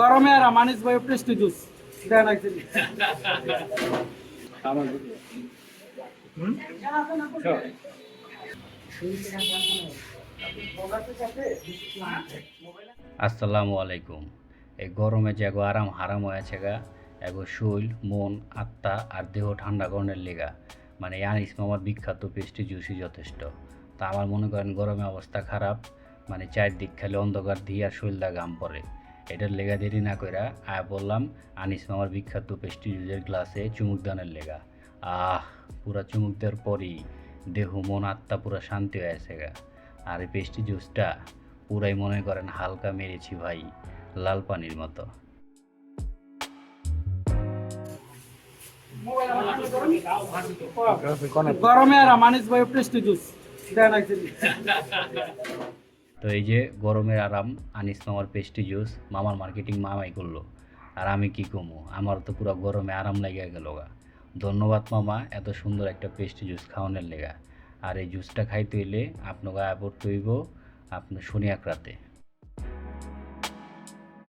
গরমে আর মানিস ভাই প্রেস্টি জুস। আসসালামু আলাইকুম। এই গরমে যে এগো আরাম হারাম হয়েছে গা, এগো শৈল মন, আত্মা আর দেহ ঠান্ডা গরণের লেগা। মানে আনিস মামার বিখ্যাত পেস্টি জুসই যথেষ্ট। তা আমার মনে করেন গরমে অবস্থা খারাপ। মানে চারদিক খালি অন্ধকার দিয়ে শৈলদা গাম পরে এটার লেগা দেরি না কইরা আয় বললাম, আনিস মামার বিখ্যাত পেস্টি জুসের গ্লাসে চুমুক দানের লেগা। আহ, পুরা চুমুক দেওয়ার পরই দেহ, মন, আত্মা পুরা শান্তি হয়েছে গা। আর এই পেস্টি জুসটা পুরাই মনে করেন হালকা মেরেছি ভাই, লাল পানির মতো। গরমে আর মানিস ভাই প্রেস্টি জুস। দেন তো এই যে গরমের আরাম, আনিস মামার পেস্টি জুস, মামার মার্কেটিং মামাই করল। আর আমি কি কমু আমার তো পুরো গরমে আরাম লেগে গেল গা। ধন্যবাদ মামা, এত সুন্দর একটা পেস্টি জুস খাওয়ানোর লেগা। আর এই জুসটা খাইতে হইলে আপনাকে পড়তে হইব আপনার শনি এক রাতে